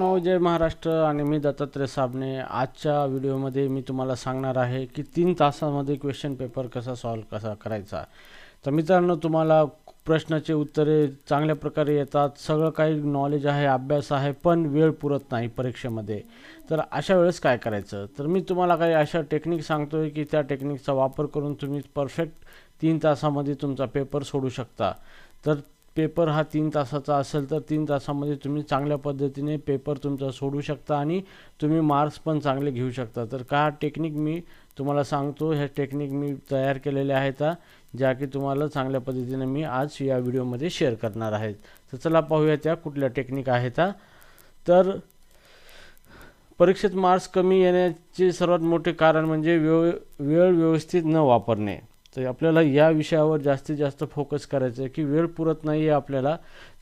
मित्रांनो जय महाराष्ट्र आणि मी दत्तात्रय साबणे आजच्या व्हिडिओमध्ये मी तुम्हाला सांगणार आहे की तीन तासामध्ये क्वेश्चन पेपर कसा सॉल्व कसा करायचा. तर मित्रांनो तुम्हाला प्रश्नाचे उत्तरे चांगल्या प्रकारे येतात. सगळं काही नॉलेज आहे अभ्यास आहे पण वेळ पुरत नाही परीक्षेमध्ये. तर अशा वेळेस काय करायचं? तर मी तुम्हाला काही अशा टेक्निक सांगतो आहे की त्या टेक्निकचा वापर करून तुम्ही परफेक्ट तीन तासामध्ये तुमचा पेपर सोडू शकता. तर पेपर हा तीन तासाचा असेल तर तीन तासामध्ये तुम्ही चांगल्या पद्धतीने पेपर तुमचा सोडू शकता आणि तुम्ही मार्क्स पण चांगले घेऊ शकता. तर का टेक्निक मी तुम्हाला सांगतो ह्या टेक्निक मी तयार केलेल्या आहेत ज्या की तुम्हाला चांगल्या पद्धतीने मी आज या व्हिडिओमध्ये शेअर करणार आहेत. तर चला पाहूया त्या कुठल्या टेक्निक आहेत. तर परीक्षेत मार्क्स कमी येण्याचे सर्वात मोठे कारण म्हणजे वेळ वेळ व्यवस्थित न वापरणे. तर आपल्याला या विषयावर जास्तीत जास्त फोकस करायचं आहे की वेळ पुरत नाही आहे आपल्याला.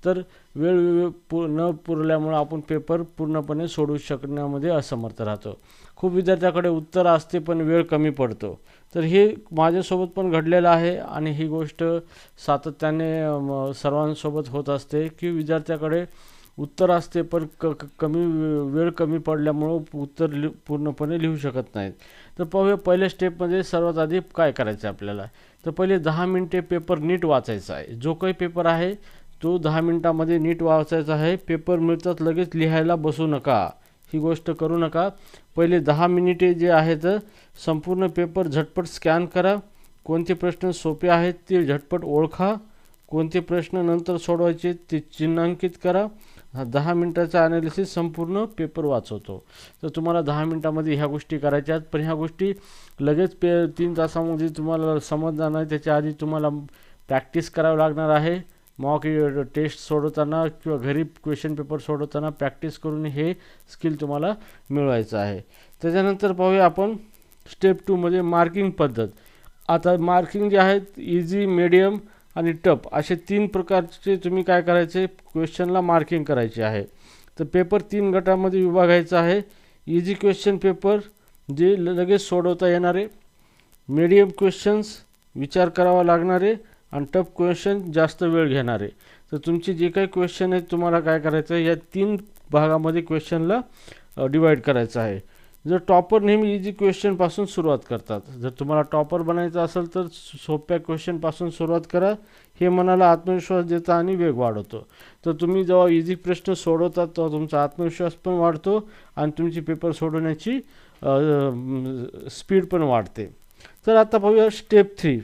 तर वेळ पु न पुरल्यामुळं आपण पेपर पूर्णपणे सोडू शकण्यामध्ये असमर्थ राहतो. खूप विद्यार्थ्याकडे उत्तर असते पण वेळ कमी पडतो. तर हे माझ्यासोबत पण घडलेलं आहे आणि ही गोष्ट सातत्याने सर्वांसोबत होत असते की विद्यार्थ्याकडे उत्तर असते पण क कमी वेळ कमी पडल्यामुळं उत्तर लि पूर्णपणे लिहू शकत नाहीत. तर पाहूया पहिल्या स्टेपमध्ये सर्वात आधी काय करायचं आहे आपल्याला? तर पहिले दहा मिनटे पेपर नीट वाचायचा आहे. जो काही पेपर आहे तो दहा मिनटामध्ये नीट वाचायचा आहे. पेपर मिळतात लगेच लिहायला बसू नका. ही गोष्ट करू नका. पहिले दहा मिनिटे जे आहेत संपूर्ण पेपर झटपट स्कॅन करा. कोणते प्रश्न सोपे आहेत ते झटपट ओळखा. कोणते प्रश्न नंतर सोडवायचे ते चिन्हांकित करा. दहा मिनटाचा ॲनालिसिस संपूर्ण पेपर वाचवतो. तर तुम्हाला दहा मिनटामध्ये ह्या गोष्टी करायच्या आहेत. पण ह्या गोष्टी लगेच पे तीन तासामध्ये तुम्हाला समजणार नाही. त्याच्या आधी तुम्हाला प्रॅक्टिस करावं लागणार आहे. मॉक टेस्ट सोडवताना किंवा घरी क्वेश्चन पेपर सोडवताना प्रॅक्टिस करून हे स्किल तुम्हाला मिळवायचं आहे. त्याच्यानंतर पाहूया आपण स्टेप टूमध्ये मार्किंग पद्धत. आता मार्किंग जे आहेत इझी मिडियम आणि टप असे तीन प्रकारचे तुम्ही काय करायचे? क्वेश्चनला मार्किंग करायचे आहे. तर पेपर तीन गटामध्ये विभागायचा आहे. इझी क्वेश्चन पेपर जे लगेच सोडवता येणारे. मीडियम क्वेश्चन्स विचार करावा लागणारे आणि टफ क्वेश्चन जास्त वेळ घेणारे. तर तुमचे जे काही क्वेश्चन आहेत तुम्हाला काय करायचं आहे या तीन भागामध्ये क्वेश्चनला डिवाईड करायचं आहे. जर टॉपर नेहमी इझी क्वेश्चनपासून सुरुवात करतात. जर तुम्हाला टॉपर बनायचं असेल तर सोप्या क्वेश्चनपासून सुरुवात करा. हे मनाला आत्मविश्वास देतं आणि वेग वाढवतो. तर तुम्ही जेव्हा इझी प्रश्न सोडवतात तेव्हा तुमचा आत्मविश्वास पण वाढतो आणि तुमची पेपर सोडवण्याची स्पीड पण वाढते. तर आता पाहूया स्टेप थ्री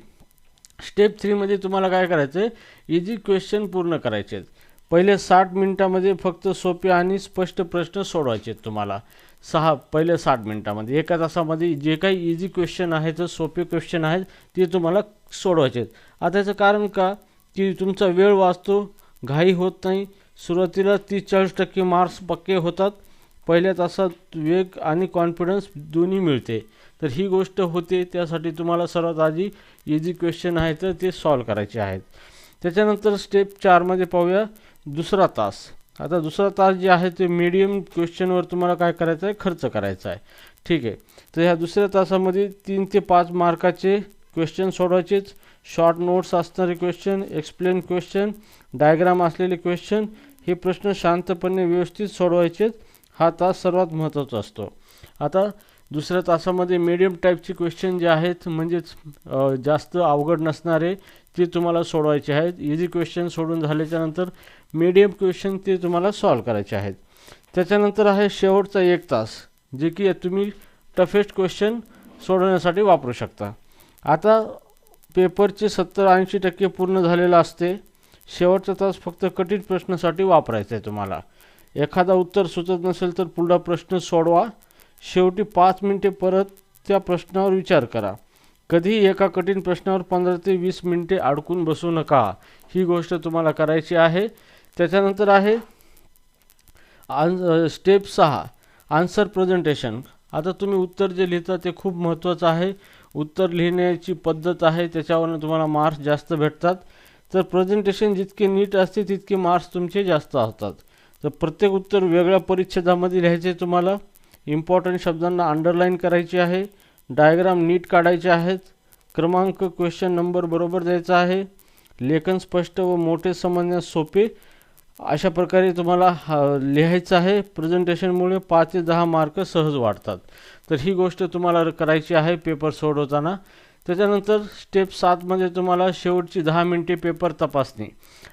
स्टेप थ्रीमध्ये तुम्हाला काय करायचं आहे इझी क्वेश्चन पूर्ण करायचे आहेत पहिले साठ मिनटामध्ये फक्त सोपे आणि स्पष्ट प्रश्न सोडवायचे आहेत तुम्हाला. सहा पहिले साठ मिनटामध्ये. एका तासामध्ये जे काही इझी क्वेश्चन आहेत सोपे क्वेश्चन आहेत ते तुम्हाला सोडवायचे आहेत. आता याचं कारण का? की तुमचा वेळ वाचतो घाई होत नाही. सुरुवातीला तीस चाळीस टक्के मार्क्स पक्के होतात. पहिल्या तासात वेग आणि कॉन्फिडन्स दोन्ही मिळते. तर ही गोष्ट होते त्यासाठी तुम्हाला सर्वात आधी इझी क्वेश्चन आहेत तर ते सॉल्व करायचे आहेत. त्याच्यानंतर स्टेप चारमध्ये पाहूया. दुसरा तास. आता दुसरा तास जे आहे ते मीडियम क्वेश्चनवर तुम्हाला काय करायचं आहे खर्च करायचा आहे ठीक आहे. तर ह्या दुसऱ्या तासामध्ये तीन ते पाच मार्काचे क्वेश्चन सोडवायचेच शॉर्ट नोट्स असणारे क्वेश्चन एक्सप्लेन क्वेश्चन डायग्राम असलेले क्वेश्चन हे प्रश्न शांतपणे व्यवस्थित सोडवायचेच हा तास सर्वात महत्त्वाचा असतो. आता दुसऱ्या तासामध्ये मीडियम टाईपचे क्वेश्चन जे आहेत म्हणजेच जास्त अवघड नसणारे ते तुम्हाला सोडवायचे आहेत. इझी क्वेश्चन सोडून झाल्याच्यानंतर मीडियम क्वेश्चन ते तुम्हाला सॉल्व करायचे आहेत. त्याच्यानंतर आहे शेवटचा एक तास जे की तुम्ही टफेस्ट क्वेश्चन सोडवण्यासाठी वापरू शकता. आता पेपरचे सत्तर ऐंशी टक्के पूर्ण झालेलं असते. शेवटचा तास फक्त कठीण प्रश्नासाठी वापरायचा आहे तुम्हाला. एखादा उत्तर सुचत नसेल तर पुढला प्रश्न सोडवा. शेवटी पाच मिनटे परत त्या प्रश्नावर विचार करा. कधीही एका कठीण प्रश्नावर पंधरा ते वीस मिनटे अडकून बसू नका. ही गोष्ट तुम्हाला करायची आहे. त्याच्यानंतर आहे आन स्टेप सहा आन्सर प्रेझेंटेशन. आता तुम्ही उत्तर जे लिहिता ते खूप महत्त्वाचं आहे. उत्तर लिहिण्याची पद्धत आहे त्याच्यावरनं तुम्हाला मार्क्स जास्त भेटतात. तर प्रेझेंटेशन जितके नीट असते तितके मार्क्स तुमचे जास्त असतात. तर प्रत्येक उत्तर वेगळ्या परिच्छेदामध्ये लिहायचे तुम्हाला. इम्पॉर्टंट शब्दांना अंडरलाईन करायची आहे. डायग्राम नीट काढायचे आहेत. क्रमांक क्वेश्चन नंबर बरोबर द्यायचा आहे. लेखन स्पष्ट व मोठे समजण्यास सोपे अशा प्रकारे तुम्हाला हा- लिहायचं आहे. प्रेझेंटेशनमुळे पाच ते दहा मार्क सहज वाढतात. तर ही गोष्ट तुम्हाला करायची आहे पेपर सोडवताना. त्याच्यानंतर स्टेप सातमध्ये म्हणजे तुम्हाला शेवटची दहा मिनटे पेपर तपासणे.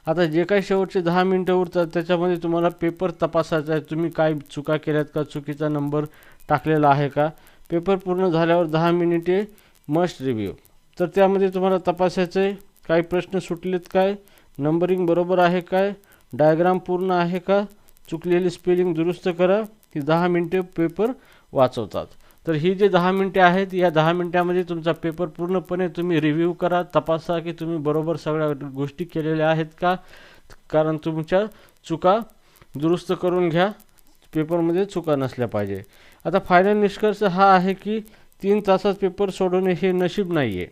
आता जे काही शेवटचे दहा मिनटं उरतात त्याच्यामध्ये तुम्हाला पेपर तपासायचा आहे. तुम्ही काय चुका केल्यात का? चुकीचा नंबर टाकलेला आहे का? पेपर पूर्ण झाल्यावर दहा मिनिटे मस्ट रिव्ह्यू तर त्यामध्ये तुम्हाला तपासायचं आहे काही प्रश्न सुटलेत काय? नंबरिंग बरोबर आहे काय? डायग्राम पूर्ण आहे का? चुकलेली स्पेलिंग दुरुस्त करा. ही दहा मिनटे पेपर वाचवतात. तर ही जे दहा मिनटे आहेत या दहा मिनटामध्ये तुमचा पेपर पूर्णपणे तुम्ही रिव्ह्यू करा तपासा की तुम्ही बरोबर सगळ्या गोष्टी केलेल्या आहेत का? कारण तुमच्या चुका दुरुस्त करून घ्या. पेपरमध्ये चुका नसल्या पाहिजे. आता फायनल निष्कर्ष हा आहे की तीन तासात पेपर सोडवणे हे नशीब नाही आहे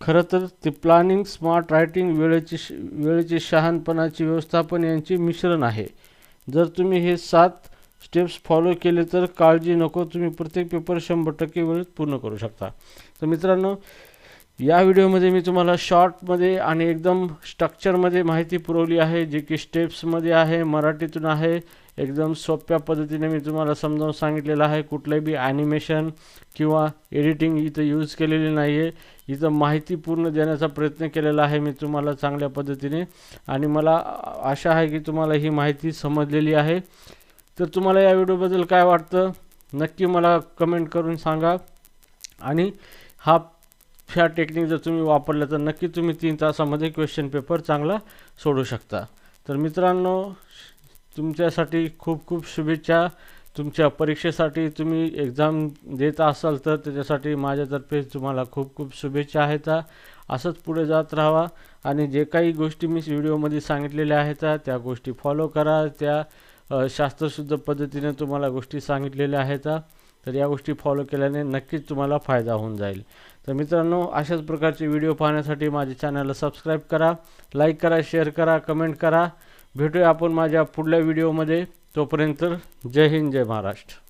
खरं तर ते प्लॅनिंग स्मार्ट रायटिंग वेळेची श वेळेची शहाणपणाची व्यवस्थापन यांचे मिश्रण आहे. जर तुम्ही हे सात स्टेप्स फॉलो केले तर काळजी नको. तुम्ही प्रत्येक पेपर शंभर टक्के वेळेत पूर्ण करू शकता. तर मित्रांनो या व्हिडिओमध्ये मी तुम्हाला शॉर्टमध्ये आणि एकदम स्ट्रक्चरमध्ये माहिती पुरवली आहे जे की स्टेप्समध्ये आहे मराठीतून आहे. एकदम सोप्या पद्धतीने मी तुम्हाला समजावून सांगितलेलं आहे. कुठलंही बी ॲनिमेशन किंवा एडिटिंग इथं यूज केलेली नाही आहे इथं माहिती पूर्ण देण्याचा प्रयत्न केलेला आहे मी तुम्हाला चांगल्या पद्धतीने. आणि मला आशा आहे की तुम्हाला ही माहिती समजलेली आहे. तर तुम्हाला या व्हिडिओबद्दल काय वाटतं? नक्की मला कमेंट करून सांगा. आणि हा ह्या टेक्निक जर तुम्ही वापरलं तर नक्की तुम्ही तीन तासामध्ये क्वेश्चन पेपर चांगला सोडू शकता. तर मित्रांनो तुमच्यासाठी खूप खूप शुभेच्छा. तुमच्या परीक्षेसाठी तुम्ही एक्झाम देत असाल तर त्याच्यासाठी माझ्यातर्फे तुम्हाला खूप खूप शुभेच्छा आहेत. असंच पुढे जात राहावा आणि जे काही गोष्टी मी व्हिडिओमध्ये सांगितलेल्या आहेत त्या गोष्टी फॉलो करा. त्या शास्त्रशुद्ध पद्धतीने तुम्हाला गोष्टी सांगितलेल्या आहेत तर या गोष्टी फॉलो केल्याने नक्कीच तुम्हाला फायदा होऊन जाईल. तर मित्रांनो अशाच प्रकारचे व्हिडिओ पाहण्यासाठी माझ्या चॅनलला सबस्क्राईब करा लाईक करा शेअर करा कमेंट करा. भेटूया आपण माझ्या पुढल्या व्हिडिओमध्ये तोपर्यंत जय हिंद जय महाराष्ट्र.